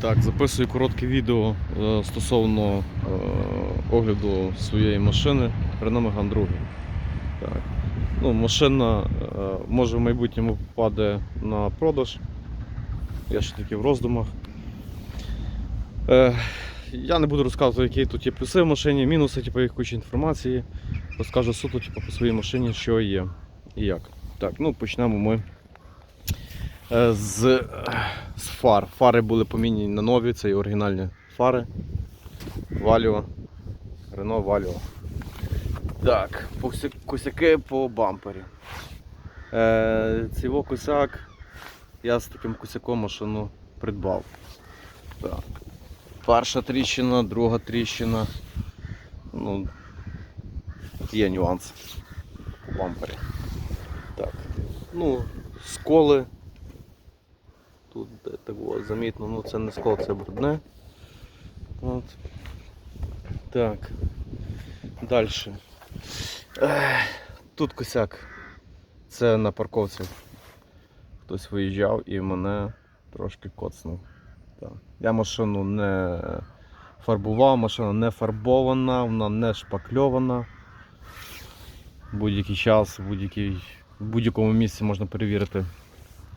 Так, записую коротке відео е, стосовно е, огляду своєї машини Renault Megane 2. Так. Ну, машина е, може в майбутньому попаде на продаж. Я ще таки в роздумах. Я не буду розказувати, які тут є плюси в машині, мінуси, типу, їх куча інформації. Розкажу суто типу, по своїй машині, що є і як. Так, ну почнемо ми з, з фар. Фари були поміняні на нові, це і оригінальні фари. Валіо. Рено Валіо. Так, косяки по бампері. Е, во косяк. Я з таким косяком машину придбав. Так. Перша тріщина, друга тріщина. Ну, є нюанс по бампері. Так. Ну, сколи. Тут так було замітно, ну це не скол, це брудне. От. Так. Далі. Тут косяк. Це на парковці. Хтось виїжджав і мене трошки коцнув. Я машину не фарбував, машина не фарбована, вона не шпакльована. Будь-який час, будь-який, в будь-якому місці можна перевірити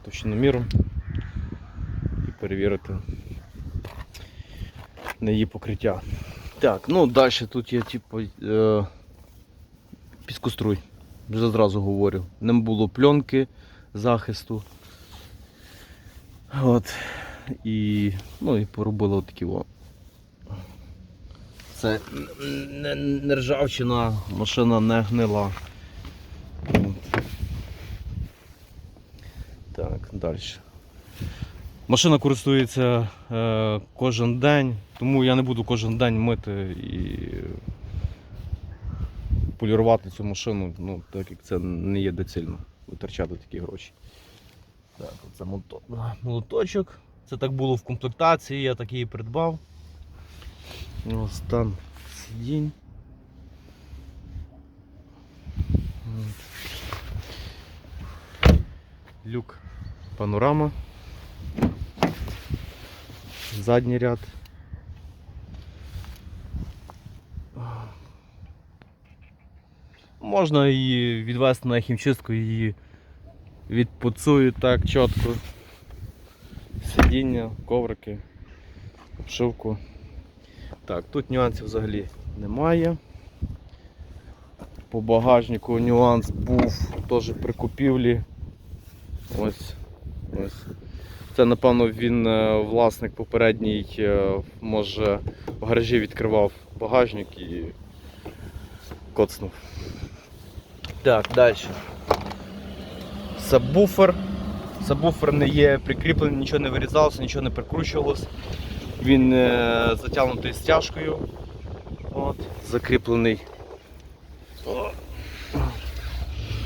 товщиноміром і перевірити на її покриття. Так, ну далі тут є типу е, піскоструй. Вже зразу говорю. Не було пленки захисту. От. І, ну, і поробили такі о. Це не, ржавчина, машина не гнила. От. Так, далі. Машина користується е, кожен день, тому я не буду кожен день мити і полірувати цю машину, ну, так як це не є доцільно витрачати такі гроші. Так, це молоточок. Це так було в комплектації, я так її придбав. Ось стан сидінь. Люк панорама. Задній ряд. Можна її відвести на хімчистку, її відпуцують так чітко. Сидіння, коврики, обшивку. Так, тут нюансів взагалі немає. По багажнику нюанс був теж при купівлі. Ось. Ось. Це, напевно, він е, власник попередній, е, може, в гаражі відкривав багажник і коцнув. Так, далі. Сабвуфер. Сабвуфер не є прикріплений, нічого не вирізалося, нічого не прикручувалося. Він е, затягнутий стяжкою. От, закріплений.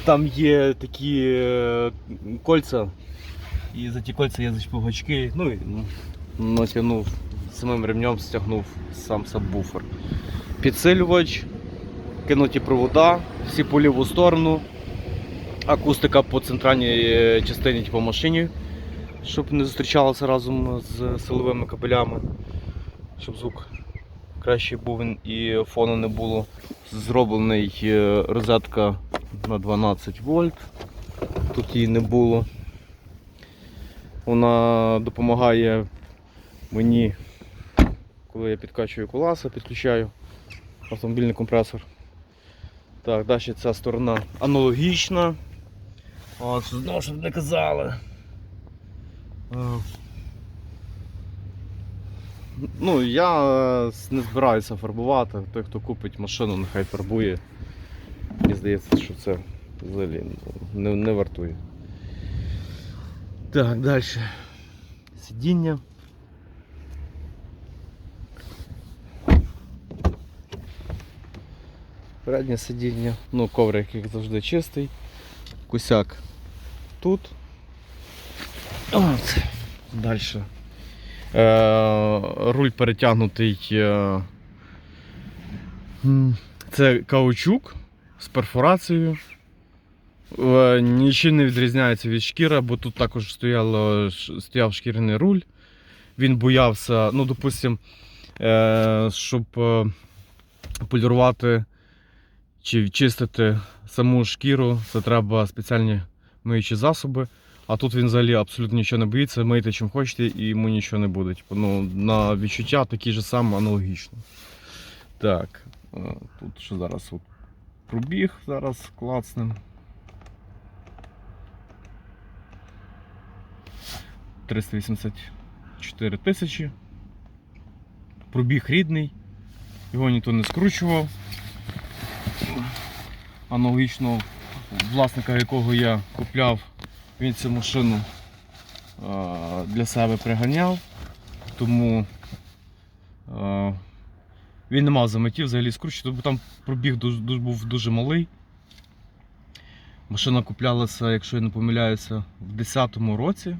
Там є такі кольця. І за ті кольця я зачепив гачки, ну і ну, натягнув самим ремнем, стягнув сам сабвуфер. Підсилювач, кинуті провода, всі по ліву сторону, акустика по центральній е, частині типу, машині, щоб не зустрічалося разом з силовими кабелями, щоб звук кращий був і фону не було. Зроблений е, розетка на 12 вольт. Тут її не було. Вона допомагає мені, коли я підкачую колеса, підключаю автомобільний компресор. Так, далі ця сторона аналогічна. От, знову щоб не казали. Е, Ну, я е, не збираюся фарбувати. Той, хто купить машину, нехай фарбує. Мені здається, що це взагалі не, не вартує. Так, далі. Сидіння. Переднє сидіння. Ну, коврик, як завжди, чистий. Кусяк тут. От. Далі. Е, руль перетягнутий. Е, це каучук з перфорацією. Е, Нічим не відрізняється від шкіра, бо тут також стояло, стояв шкіряний руль. він боявся, ну, допустим, е, щоб е, полірувати чи чистити саму шкіру, це треба спеціальні миючі засоби. А тут він взагалі абсолютно нічого не боїться, мийте чим хочете і йому нічого не буде. Типу, ну, на відчуття такі ж самі аналогічно. Так, тут ще зараз от пробіг, зараз клацнем. 384 тисячі. Пробіг рідний, його ніхто не скручував. Аналогічно власника, якого я купляв, він цю машину а, для себе приганяв, тому а, він не мав заметів взагалі скручувати, бо там пробіг був дуже малий. Машина куплялася, якщо я не помиляюся, в 10-му році.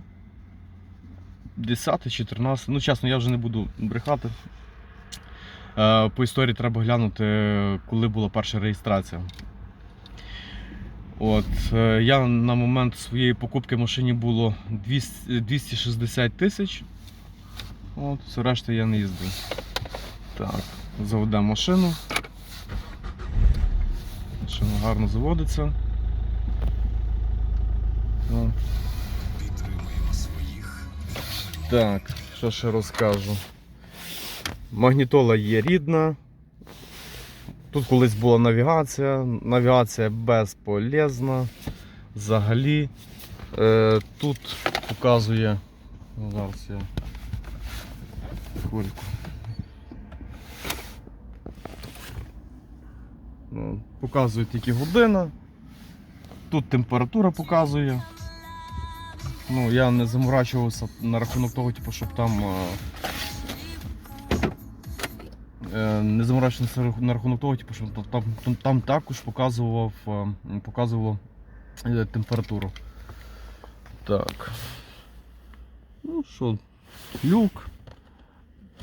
10 14 ну чесно, я вже не буду брехати. Е, По історії треба глянути, коли була перша реєстрація. От, е, я на момент своєї покупки машині було 200, 260 тисяч. От, все решта я не їздив. Так, заведемо машину. Машина гарно заводиться. Так, що ще розкажу. Магнітола є рідна. Тут колись була навігація. Навігація безполезна. Взагалі. Е, тут показує. Зараз я хвильку. Ну, показує тільки година. Тут температура показує. Ну, я не заморачувався на рахунок того, типу, щоб там. е, е, Не заморачувався на рахунок того, типу, щоб там, там, там, також показував, е, показувало температуру. Так. Ну що, люк.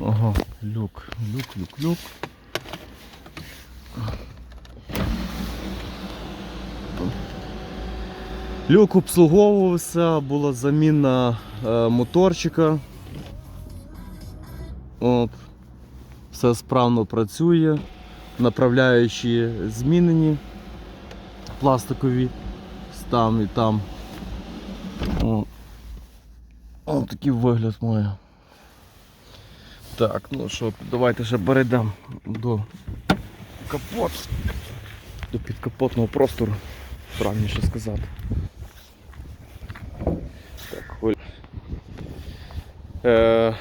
Ага, люк, люк, люк, люк. Люк обслуговувався, була заміна е, моторчика. От. Все справно працює. Направляючі змінені пластикові там і там. О. О, такий вигляд має. Так, ну що, давайте ще перейдемо до капот, до підкапотного простору, правильніше сказати. Так, холь. Е,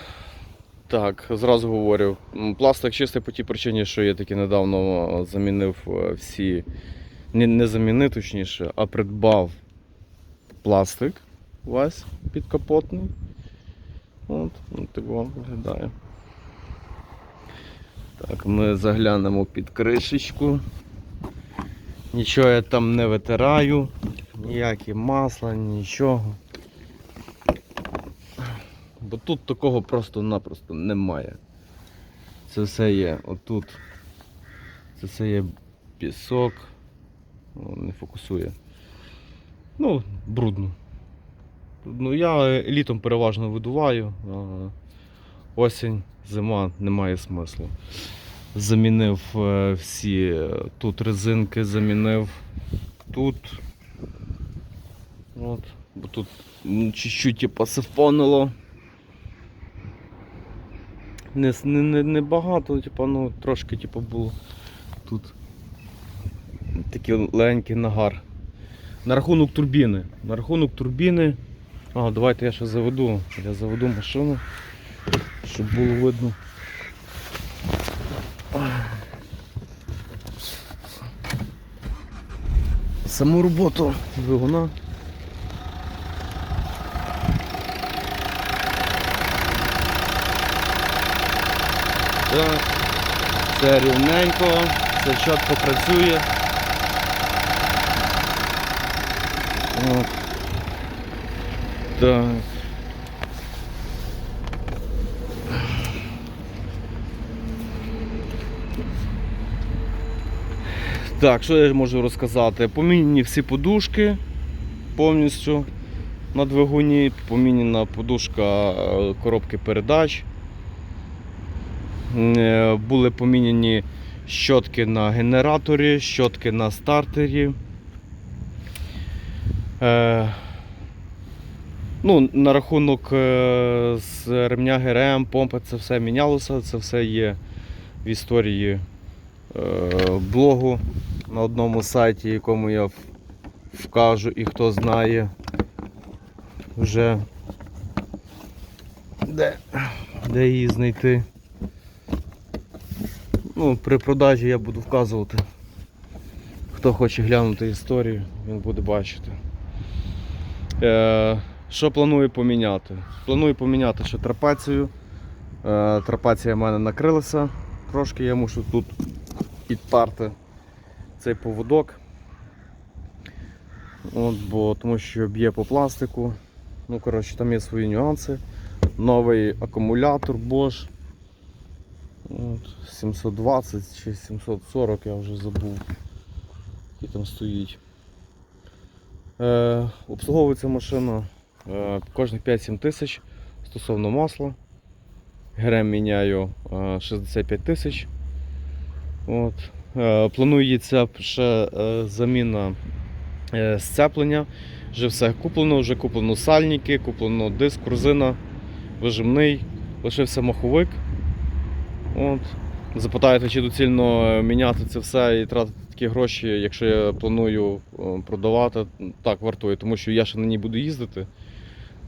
так, зразу говорю. Пластик чистий по тій причині, що я таки недавно замінив е, всі. Не, не замінив точніше, а придбав пластик весь підкапотний. От, так вам виглядає. Так, ми заглянемо під кришечку. Нічого я там не витираю, ніякі масла, нічого. Бо тут такого просто-напросто немає. Це все є отут. Це все є пісок. Не фокусує. Ну, брудно. Ну, я літом переважно видуваю, а осінь, зима немає смислу. Замінив е, всі тут резинки, замінив тут. От, бо тут чуть-чуть типа сифонило. Не, не, не, багато, типа, ну трошки типа, було тут такий легенький нагар. На рахунок турбіни. На рахунок турбіни. А, давайте я ще заведу. Я заведу машину, щоб було видно. Саму роботу двигуна. Так, все рівненько, все чітко працює. От. Так. Так, що я можу розказати? Помінені всі подушки повністю. на двигуні, поміняна подушка е, коробки передач. Е, Були поміняні щотки на генераторі, щотки на стартері. Е, ну, на рахунок е, з ремня ГРМ, помпи, це все мінялося, це все є в історії блогу на одному сайті, якому я вкажу і хто знає вже де, де її знайти. Ну, при продажі я буду вказувати. Хто хоче глянути історію, він буде бачити. Е, що планую поміняти? Планую поміняти ще трапецію. Е, трапеція в мене накрилася трошки, я мушу тут підперти цей поводок. От, бо, тому що б'є по пластику. Ну, коротше, там є свої нюанси. Новий акумулятор Bosch. От, 720 чи 740, я вже забув, який там стоїть. Е, обслуговується машина е, кожних 5-7 тисяч стосовно масла. ГРМ міняю е, 65 тисяч. От. Е, планується ще е, заміна е, сцеплення. Вже все куплено, вже куплено сальники, куплено диск, корзина, вижимний, лишився маховик. От. Запитаєте, чи доцільно е, міняти це все і тратити такі гроші, якщо я планую е, продавати, так вартує, тому що я ще на ній буду їздити.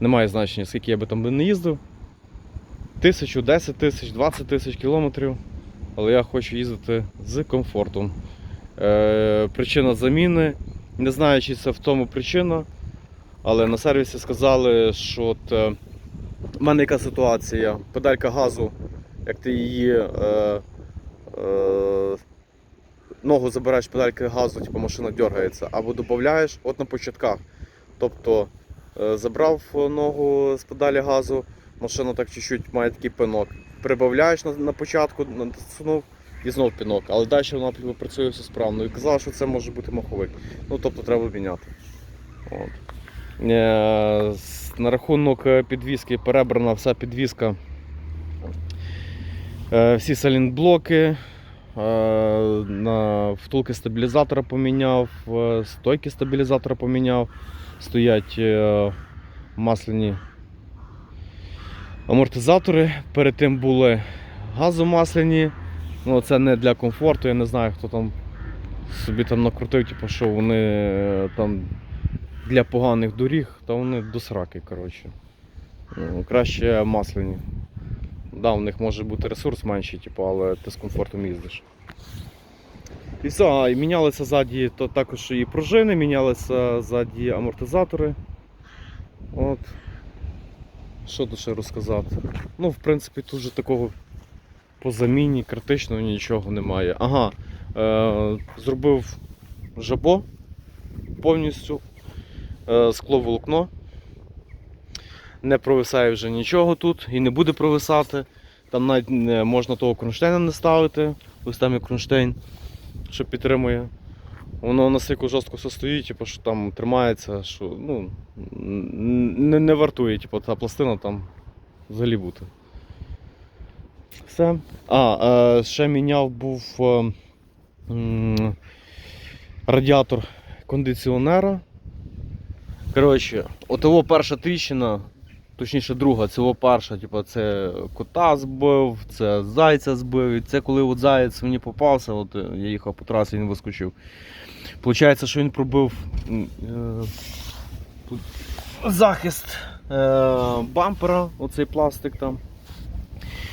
Немає значення, скільки я би там не їздив. Тисячу, 10 тисяч, 20 тисяч кілометрів. Але я хочу їздити з комфортом. Е, причина заміни. Не знаю, чи це в тому причина, але на сервісі сказали, що от, е, в мене яка ситуація, педалька газу, як ти її е, е, ногу забираєш педальки газу, типу машина дергається, або додаєш от на початках. Тобто е, забрав ногу з педалі газу, машина так чуть-чуть має такий пинок. Прибавляєш на, на початку, натиснув і знов пінок, але далі вона працює все справно. І казала, що це може бути маховик. Ну тобто треба міняти. От. Е, на рахунок е, підвіски перебрана вся підвіска. Е, всі салінблоки, е, втулки стабілізатора поміняв, е, стойки стабілізатора поміняв, стоять масляні амортизатори. Перед тим були газомасляні. Ну, це не для комфорту, я не знаю, хто там собі там накрутив, типу, що вони там для поганих доріг, та вони до сраки, коротше. Ну, Краще масляні. Да, у них може бути ресурс менший, типу, але ти з комфортом їздиш. І все, і мінялися ззаді то також і пружини, мінялися ззаді амортизатори. От. Що тут ще розказати? Ну, в принципі, тут же такого по заміні критичного нічого немає. Ага, е, зробив жабо повністю, е, скло волокно. Не провисає вже нічого тут і не буде провисати. Там навіть не можна того кронштейна не ставити. Ось там є кронштейн, що підтримує. Воно настільки жорстко все стоїть, типу, що там тримається, що ну, не, не вартує типу, та пластина там взагалі бути. Все. А, е, ще міняв був е, м, радіатор кондиціонера. Коротше, от його перша тріщина, точніше друга, це перша, типу, це кота збив, це зайця збив. І це коли от заєць мені попався, от е, я їхав по трасі, він вискочив. Получається, що він пробив е, захист е, бампера, оцей пластик там.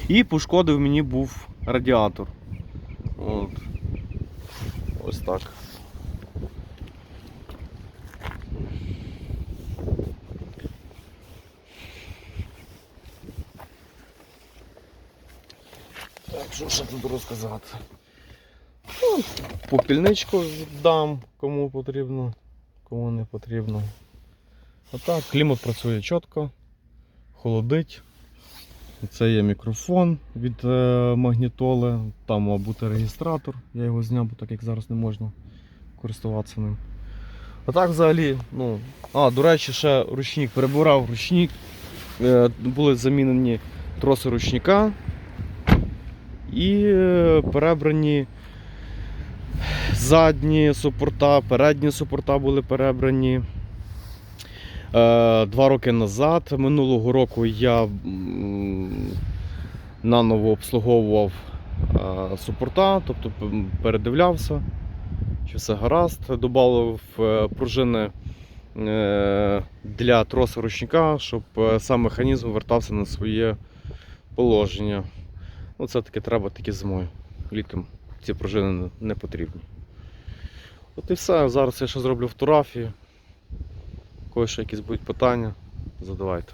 І пошкодив мені був радіатор. От. Ось так. Що ще тут розказати? Ну, попільничку дам, кому потрібно, кому не потрібно. А так, клімат працює чітко, холодить. Це є мікрофон від е, магнітоли, там мав бути реєстратор, я його зняв, бо так як зараз не можна користуватися ним. А так взагалі, ну. А, до речі, ще ручник перебирав ручник. Е, були замінені троси ручника і е, перебрані задні супорта, передні супорта були перебрані. Е, Два роки назад, минулого року я наново обслуговував е, супорта, тобто передивлявся, чи все гаразд. Добавив пружини для троса ручника, щоб сам механізм вертався на своє положення. Ну, це таки треба тільки зимою. Літом ці пружини не- потрібні. От і все. Зараз я ще зроблю фотографії. Кое ще якісь будуть питання, задавайте.